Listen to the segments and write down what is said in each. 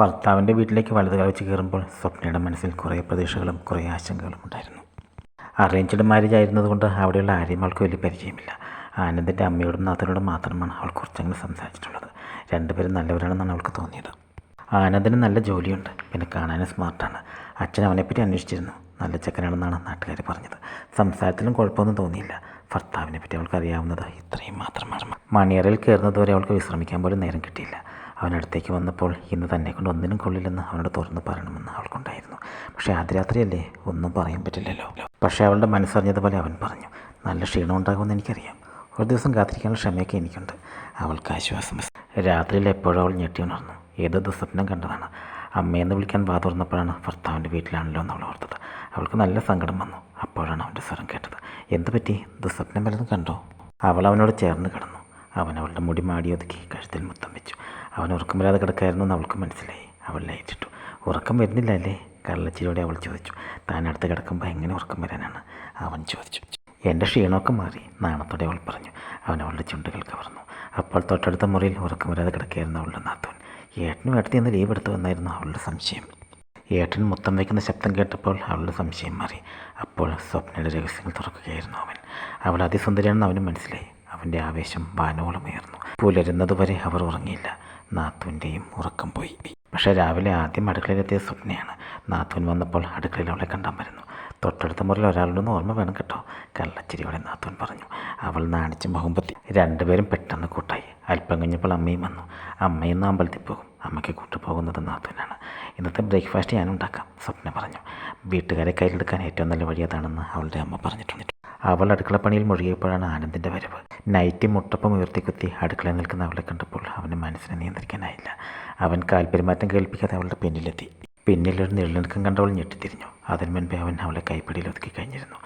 ഭർത്താവിന്റെ വീട്ടിലേക്ക് വലതുകാൽ വെച്ച് കയറുമ്പോൾ സ്വപ്നയുടെ മനസ്സിൽ കുറേ പ്രതീക്ഷകളും കുറേ ആശങ്കകളും ഉണ്ടായിരുന്നു. അറേഞ്ച്ഡ് മാരേജ് ആയിരുന്നതുകൊണ്ട് അവിടെയുള്ള ആരെയും അവൾക്ക് വലിയ പരിചയമില്ല. ആനന്ദിന്റെ അമ്മയോടും നാഥനോടും മാത്രമാണ് അവൾ കുറച്ചെങ്കിലും സംസാരിച്ചിട്ടുള്ളത്. രണ്ടുപേരും നല്ലവരാണെന്നാണ് അവൾക്ക് തോന്നിയത്. ആനന്ദിന് നല്ല ജോലിയുണ്ട്. പിന്നെ കാണാനും സ്മാർട്ടാണ്. അച്ഛൻ അവനെപ്പറ്റി അന്വേഷിച്ചിരുന്നു. നല്ല ചെക്കനാണെന്നാണ് നാട്ടുകാർ പറഞ്ഞത്. സംസാരത്തിലും കുഴപ്പമൊന്നും തോന്നിയില്ല. ഭർത്താവിനെ പറ്റി അവൾക്ക് അറിയാവുന്നത് ഇത്രയും മാത്രമാണ്. മണിയറയിൽ കയറുന്നതുവരെ അവൾക്ക് വിശ്രമിക്കാൻ പോലും നേരം കിട്ടിയില്ല. അവനടുത്തേക്ക് വന്നപ്പോൾ ഇന്ന് തന്നെ കൊണ്ട് ഒന്നിനും കൊള്ളില്ലെന്ന് അവനോട് തുറന്ന് പറയണമെന്ന് അവൾക്കുണ്ടായിരുന്നു. പക്ഷേ ആദ്യ രാത്രിയല്ലേ ഒന്നും പറയാൻ പറ്റില്ലല്ലോ. പക്ഷേ അവളുടെ മനസ്സറിഞ്ഞതുപോലെ അവൻ പറഞ്ഞു നല്ല ക്ഷീണം ഉണ്ടാകുമെന്ന് എനിക്കറിയാം. ഒരു ദിവസം കാത്തിരിക്കാനുള്ള ക്ഷമയൊക്കെ എനിക്കുണ്ട്. അവൾക്ക് ആശ്വാസം രാത്രിയിൽ എപ്പോഴും അവൾ ഞെട്ടി ഉണർന്നു. ഏതോ ദുസ്വപ്നം കണ്ടതാണ്. അമ്മയെന്ന് വിളിക്കാൻ വാ തുറന്നപ്പോഴാണ് ഭർത്താവിന്റെ വീട്ടിലാണല്ലോ എന്ന് അവൾ ഓർത്തത്. അവൾക്ക് നല്ല സങ്കടം വന്നു. അപ്പോഴാണ് അവന്റെ സ്വരം കേട്ടത്. എന്ത് പറ്റി? ദുസ്വപ്നം വല്ലതും കണ്ടോ? അവൾ അവനോട് ചേർന്ന് കിടന്നു. അവൻ അവളുടെ മുടി മാടിയൊതുക്കി കഴുത്തിൽ മുത്തം വെച്ചു. അവൻ ഉറക്കം വരാതെ കിടക്കായിരുന്നു എന്ന് അവൾക്ക് മനസ്സിലായി. അവൾ ലയിച്ചിട്ടു. ഉറക്കം വരുന്നില്ല അല്ലേ? കള്ളച്ചിരിയോടെ അവൾ ചോദിച്ചു. താൻ അടുത്ത് കിടക്കുമ്പോൾ എങ്ങനെ ഉറക്കം വരാനാണ്? അവൻ ചോദിച്ചു. എന്റെ ക്ഷീണമൊക്കെ മാറി. നാണത്തോടെ അവൾ പറഞ്ഞു. അവൻ അവളുടെ ചുണ്ടുകൾ കവർന്നു. അപ്പോൾ തൊട്ടടുത്ത മുറിയിൽ ഉറക്കം വരാതെ കിടക്കുകയായിരുന്നു അവളുടെ നാത്തോൻ. ഏട്ടനും ഏട്ടത്തി എന്ന് ലീവ് എടുത്തു വന്നായിരുന്നു അവളുടെ സംശയം. ഏട്ടൻ മുത്തം വയ്ക്കുന്ന ശബ്ദം കേട്ടപ്പോൾ അവളുടെ സംശയം മാറി. അപ്പോൾ സ്വപ്നയുടെ രഹസ്യങ്ങൾ തുറക്കുകയായിരുന്നു അവൻ. അവൾ അതിസുന്ദരിയാണെന്ന് അവന് മനസ്സിലായി. അവന്റെ ആവേശം വാനോളം ഉയർന്നു. പുലരുന്നതുവരെ അവർ ഉറങ്ങിയില്ല. നാത്തുവിന്റെയും ഉറക്കം പോയി. പക്ഷേ രാവിലെ ആദ്യം അടുക്കളയിലെത്തിയ സ്വപ്നയാണ്. നാത്തുൻ വന്നപ്പോൾ അടുക്കളയിൽ അവളെ കണ്ടാൻ വരുന്നു. തൊട്ടടുത്ത മുറിയിൽ ഒരാളുണ്ടെന്ന് ഓർമ്മ വേണം കേട്ടോ. കള്ളച്ചിരിയോടെ നാത്തുൻ പറഞ്ഞു. അവൾ നാണിച്ച് മുഖമ്പത്തി രണ്ടുപേരും പെട്ടെന്ന് കൂട്ടായി. അല്പം കഴിഞ്ഞപ്പോൾ അമ്മയും വന്നു. അമ്മയും അമ്പലത്തിൽ പോകും. അമ്മയ്ക്ക് കൂട്ടുപോകുന്നത് നാത്തുനാണ്. ഇന്നത്തെ ബ്രേക്ക്ഫാസ്റ്റ് ഞാൻ ഉണ്ടാക്കാം സ്വപ്ന പറഞ്ഞു. വീട്ടുകാരെ കയ്യിലെടുക്കാൻ ഏറ്റവും നല്ല വഴി അതാണെന്ന് അവളുടെ അമ്മ പറഞ്ഞിട്ടുണ്ട്. അവൾ അടുക്കളപ്പണിയിൽ മുഴുകിയപ്പോഴാണ് ആനന്ദിന്റെ വരവ്. നൈറ്റി മുട്ടപ്പം ഉയർത്തിക്കുത്തി അടുക്കളയിൽ നിൽക്കുന്ന അവളെ കണ്ടപ്പോൾ അവന് മനസ്സിനെ നിയന്ത്രിക്കാനായില്ല. അവൻ കാൽപെരുമാറ്റം കേൾപ്പിക്കാതെ അവളുടെ പിന്നിലെത്തി. പിന്നിലൊരു നിഴലിനക്കം കണ്ടവൾ ഞെട്ടിത്തിരിഞ്ഞു. അതിന് മുൻപേ അവൻ അവളെ കൈപ്പിടിയിൽ ഒതുക്കി കഴിഞ്ഞിരുന്നു.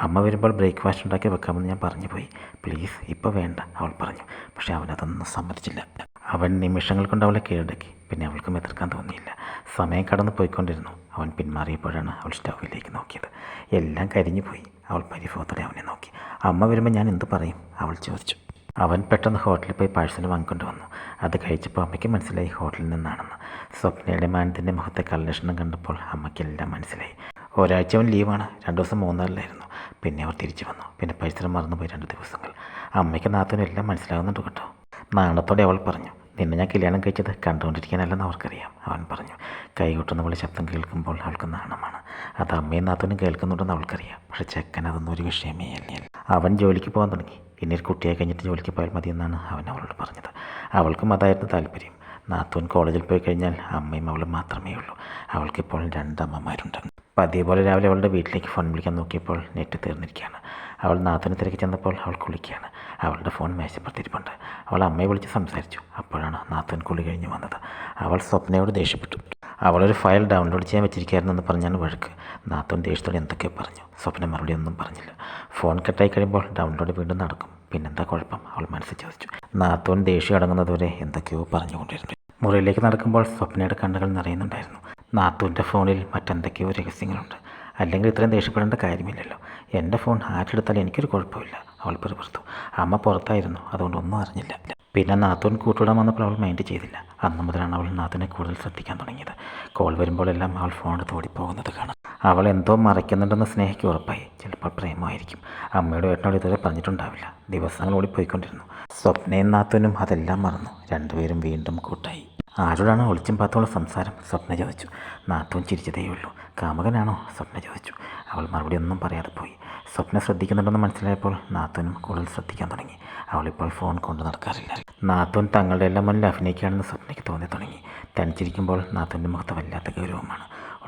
അമ്മ വരുമ്പോൾ ബ്രേക്ക്ഫാസ്റ്റ് ഉണ്ടാക്കി വെക്കാമെന്ന് ഞാൻ പറഞ്ഞു പോയി പ്ലീസ് ഇപ്പോൾ വേണ്ട അവൾ പറഞ്ഞു. പക്ഷേ അവനതൊന്നും സമ്മതിച്ചില്ല. അവൻ നിമിഷങ്ങൾ കൊണ്ട് അവളെ കീഴടക്കി. പിന്നെ അവൾക്കും എതിർക്കാൻ തോന്നിയില്ല. സമയം കടന്നു പോയിക്കൊണ്ടിരുന്നു. അവൻ പിന്മാറിയപ്പോഴാണ് അവൾ സ്റ്റൗവിലേക്ക് നോക്കിയത്. എല്ലാം കരിഞ്ഞു പോയി. അവൾ പരിഭവത്തോടെ അവനെ നോക്കി. അമ്മ വരുമ്പോൾ ഞാൻ എന്ത് പറയും? അവൾ ചോദിച്ചു. അവൻ പെട്ടെന്ന് ഹോട്ടലിൽ പോയി പാഴ്സൽ വാങ്ങിക്കൊണ്ട് വന്നു. അത് കഴിച്ചപ്പോൾ അമ്മയ്ക്ക് മനസ്സിലായി ഹോട്ടലിൽ നിന്നാണെന്ന്. സ്വപ്നയുടെ മാനത്തിന്റെ മുഖത്തെ കള്ളക്ഷണം കണ്ടപ്പോൾ അമ്മയ്ക്കെല്ലാം മനസ്സിലായി. ഒരാഴ്ച അവൻ ലീവാണ്. രണ്ട് ദിവസം മൂന്നാറിലായിരുന്നു. പിന്നെ അവർ തിരിച്ചു വന്നു. പിന്നെ പരിസരം മറന്നുപോയി രണ്ട് ദിവസങ്ങൾ. അമ്മയ്ക്ക് നാത്തനും എല്ലാം മനസ്സിലാകുന്നുണ്ട് കേട്ടോ. നാണത്തോടെ അവൾ പറഞ്ഞു. നിന്നെ ഞാൻ കല്യാണം കഴിച്ചത് കണ്ടുകൊണ്ടിരിക്കാനല്ലെന്ന് അവർക്കറിയാം അവൻ പറഞ്ഞു. കൈകൊട്ടുന്ന പോലെ ശബ്ദം കേൾക്കുമ്പോൾ അവൾക്ക് നാണമാണ്. അത് അമ്മയും നാത്തനും കേൾക്കുന്നുണ്ടെന്ന് അവൾക്കറിയാം. പക്ഷേ ചെക്കൻ അതൊന്നും ഒരു വിഷയമേ അല്ലേ. അവൻ ജോലിക്ക് പോകാൻ തുടങ്ങി. പിന്നെ ഒരു കുട്ടിയെ കഴിഞ്ഞിട്ട് ജോലിക്ക് പോയാൽ മതിയെന്നാണ് അവൻ അവളോട് പറഞ്ഞത്. അവൾക്കും അതായിരുന്നു താല്പര്യം. നാത്തൂൻ കോളേജിൽ പോയി കഴിഞ്ഞാൽ അമ്മയും അവളും മാത്രമേ ഉള്ളൂ. അവൾക്കിപ്പോൾ രണ്ടമ്മമാരുണ്ട്. പതിയെ പോലെ രാവിലെ അവളുടെ വീട്ടിലേക്ക് ഫോൺ വിളിക്കാൻ നോക്കിയപ്പോൾ നെറ്റ് തീർന്നിരിക്കുകയാണ്. അവൾ നാത്തൂനെ തിരക്കി ചെന്നപ്പോൾ അവൾ കുളിക്കുകയാണ്. അവളുടെ ഫോൺ മേശപ്പുറത്തിരിപ്പുണ്ട് അവൾ അമ്മയെ വിളിച്ച് സംസാരിച്ചു. അപ്പോഴാണ് നാത്തൻ കുളി കഴിഞ്ഞ് വന്നത്. അവൾ സ്വപ്നയോട് ദേഷ്യപ്പെട്ടു. അവളൊരു ഫയൽ ഡൗൺലോഡ് ചെയ്യാൻ വെച്ചിരിക്കുകയായിരുന്നെന്ന് പറഞ്ഞാണ് വഴക്ക്. നാത്തൻ ദേഷ്യത്തോടെ എന്തൊക്കെ പറഞ്ഞു. സ്വപ്ന മറുപടി ഒന്നും പറഞ്ഞില്ല. ഫോൺ കട്ടായി കഴിയുമ്പോൾ ഡൗൺലോഡ് വീണ്ടും നടക്കും. പിന്നെന്താ കുഴപ്പം? അവൾ മനസ്സിൽ ചോദിച്ചു. നാത്തോൻ ദേഷ്യം അടങ്ങുന്നതുവരെ എന്തൊക്കെയോ പറഞ്ഞുകൊണ്ടിരുന്നു. മുറിയിലേക്ക് നടക്കുമ്പോൾ സ്വപ്നയുടെ കണ്ണുകൾ നിറയുന്നുണ്ടായിരുന്നു. നാത്തൂന്റെ ഫോണിൽ മറ്റെന്തൊക്കെയോ രഹസ്യങ്ങളുണ്ട്. അല്ലെങ്കിൽ ഇത്രയും ദേഷ്യപ്പെടേണ്ട കാര്യമില്ലല്ലോ. എന്റെ ഫോൺ ആറ്റെടുത്താൽ എനിക്കൊരു കുഴപ്പമില്ല. അവൾ പെറുപുറത്തു. അമ്മ പുറത്തായിരുന്നു അതുകൊണ്ട് ഒന്നും അറിഞ്ഞില്ല. പിന്നെ നാത്തൂൻ കൂട്ടുവിടാൻ വന്നപ്പോൾ അവൾ മൈൻഡ് ചെയ്തില്ല. അന്ന് മുതലാണ് അവൾ നാത്തിനെ കൂടുതൽ ശ്രദ്ധിക്കാൻ തുടങ്ങിയത്. കോൾ വരുമ്പോഴെല്ലാം അവൾ ഫോൺ എടുത്ത് ഓടിപ്പോകുന്നത് കാണാം. അവൾ എന്തോ മറയ്ക്കുന്നുണ്ടെന്ന് സ്നേഹയ്ക്ക് ഉറപ്പായി. ചിലപ്പോൾ പ്രേമമായിരിക്കും. അമ്മയുടെ ഏട്ടനോട് ഇതുവരെ പറഞ്ഞിട്ടുണ്ടാവില്ല. ദിവസങ്ങൾ ഓടിപ്പോയിക്കൊണ്ടിരുന്നു. സ്വപ്നയും നാത്തൂനും അതെല്ലാം മറന്നു. രണ്ടുപേരും വീണ്ടും കൂട്ടായി. ആരോടാണ് ഒളിച്ചും പാത്തോളം സംസാരം? സ്വപ്ന ചോദിച്ചു. നാത്തൂൻ ചിരിച്ചതേയുള്ളൂ. കാമകനാണോ? സ്വപ്ന ചോദിച്ചു. അവൾ മറുപടി ഒന്നും പറയാതെ പോയി. സ്വപ്ന ശ്രദ്ധിക്കുന്നുണ്ടെന്ന് മനസ്സിലായപ്പോൾ നാത്തൂനും കൂടുതൽ ശ്രദ്ധിക്കാൻ തുടങ്ങി. അവളിപ്പോൾ ഫോൺ കൊണ്ട് നടക്കാറില്ല. നാത്തൂൻ തങ്ങളുടെ എല്ലാം മുന്നിൽ അഭിനയിക്കുകയാണെന്ന് സ്വപ്നയ്ക്ക് തോന്നി തുടങ്ങി. തനിച്ചിരിക്കുമ്പോൾ നാത്തൂന്റെ മുഖത്ത് വല്ലാത്ത ഗൗരവമാണ്.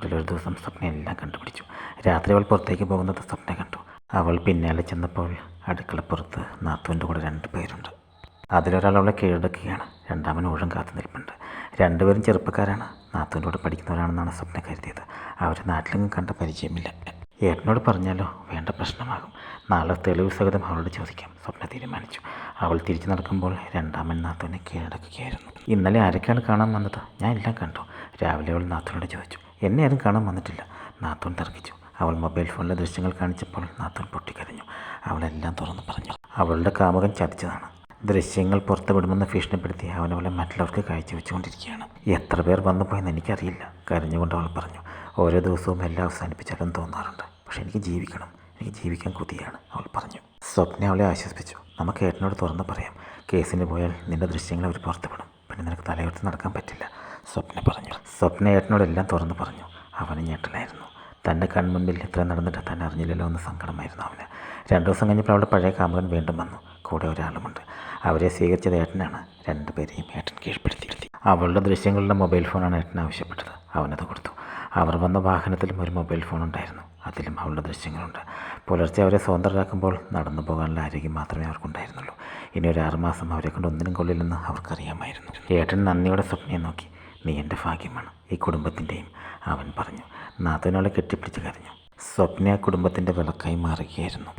ഒരു ദിവസം സ്വപ്ന എല്ലാം കണ്ടുപിടിച്ചു. രാത്രി അവൾ പുറത്തേക്ക് പോകുന്നത് സ്വപ്ന കണ്ടു. അവൾ പിന്നാലെ ചെന്നപ്പോൾ അടുക്കളപ്പുറത്ത് നാത്തൂന്റെ കൂടെ രണ്ട് പേരുണ്ട്. അതിലൊരാൾ അവളെ കീഴടക്കുകയാണ്. രണ്ടാമൻ ഊഴം കാത്തു നിൽപ്പുണ്ട്. രണ്ടുപേരും ചെറുപ്പക്കാരാണ്. നാത്തൂന്റെ കൂടെ പഠിക്കുന്നവരാണെന്നാണ് സ്വപ്ന കരുതിയത്. അവർ നാട്ടിലെങ്ങും കണ്ട പരിചയമില്ല. ഏട്ടനോട് പറഞ്ഞാലോ വേണ്ട പ്രശ്നമാകും. നാളെ തെളിവ് സഹിതം അവളോട് ചോദിക്കാം. സ്വപ്ന തീരുമാനിച്ചു. അവൾ തിരിച്ചു നടക്കുമ്പോൾ രണ്ടാമൻ നാത്തൂനെ കീഴടക്കുകയായിരുന്നു. ഇന്നലെ ആരൊക്കെയാണ് കാണാൻ വന്നത്? ഞാൻ എല്ലാം കണ്ടു. രാവിലെ അവൾ നാത്തൂനോട് ചോദിച്ചു. എന്നെ ആരും കാണാൻ വന്നിട്ടില്ല. നാത്തൂൻ തർക്കിച്ചു. അവൾ മൊബൈൽ ഫോണിലെ ദൃശ്യങ്ങൾ കാണിച്ചപ്പോൾ നാത്തൂൻ പൊട്ടിക്കരഞ്ഞു. അവളെല്ലാം തുറന്നു പറഞ്ഞു. അവളുടെ കാമുകൻ ചതിച്ചതാണ്. ദൃശ്യങ്ങൾ പുറത്തുവിടുമെന്ന് ഭീഷണിപ്പെടുത്തി അവനവളെ മറ്റുള്ളവർക്ക് കാഴ്ചവെച്ചുകൊണ്ടിരിക്കുകയാണ്. എത്ര പേർ വന്നു പോയെന്ന് എനിക്കറിയില്ല. കരഞ്ഞുകൊണ്ട് അവൾ പറഞ്ഞു ഓരോ ദിവസവും എല്ലാം അവസാനിപ്പിച്ചാലും തോന്നാറുണ്ട്. പക്ഷെ എനിക്ക് ജീവിക്കണം. എനിക്ക് ജീവിക്കാൻ കൊതിയാണ് അവൾ പറഞ്ഞു. സ്വപ്ന അവളെ ആശ്വസിപ്പിച്ചു. നമുക്ക് ഏട്ടനോട് തുറന്ന് പറയാം. കേസിന് പോയാൽ നിന്റെ ദൃശ്യങ്ങൾ അവർ പുറത്തുവിടും. പിന്നെ നിനക്ക് തലയുയർത്തി നടക്കാൻ പറ്റില്ല സ്വപ്ന പറഞ്ഞു. സ്വപ്ന ഏട്ടനോട് എല്ലാം തുറന്ന് പറഞ്ഞു. അവന് ഞെട്ടലായിരുന്നു. തന്റെ കൺമുൻപിൽ ഇത്ര നടന്നിട്ട് തന്നെ അറിഞ്ഞില്ലല്ലോ എന്ന് സങ്കടമായിരുന്നു അവന്. രണ്ടു ദിവസം കഴിഞ്ഞപ്പോൾ അവളുടെ പഴയ കാമുകൻ വീണ്ടും വന്നു. കൂടെ ഒരാളുമുണ്ട്. അവരെ സ്വീകരിച്ചത് ഏട്ടനാണ്. രണ്ടുപേരെയും ഏട്ടൻ കീഴ്പ്പെടുത്തിയിരുത്തി. അവളുടെ ദൃശ്യങ്ങളുടെ മൊബൈൽ ഫോണാണ് ഏട്ടൻ ആവശ്യപ്പെട്ടത്. അവനത് കൊടുത്തു. അവർ വന്ന വാഹനത്തിലും ഒരു മൊബൈൽ ഫോൺ ഉണ്ടായിരുന്നു അതിലും അവളുടെ ദൃശ്യങ്ങളുണ്ട്. പുലർച്ചെ അവരെ സ്വതന്ത്രരാക്കുമ്പോൾ നടന്നു പോകാനുള്ള ആരോഗ്യം മാത്രമേ അവർക്കുണ്ടായിരുന്നുള്ളൂ. ഇനി ഒരു ആറുമാസം അവരെ കൊണ്ട് ഒന്നിനും കൊള്ളില്ലെന്ന് അവർക്കറിയാമായിരുന്നു. ഏട്ടൻ നന്ദിയോടെ സ്വപ്നയെ നോക്കി. നീ എന്റെ ഭാഗ്യമാണ് ഈ കുടുംബത്തിന്റെയും അവൻ പറഞ്ഞു. നാഥനോളെ കെട്ടിപ്പിടിച്ച് കരഞ്ഞു. സ്വപ്ന കുടുംബത്തിന്റെ വിളക്കായി മാറുകയായിരുന്നു.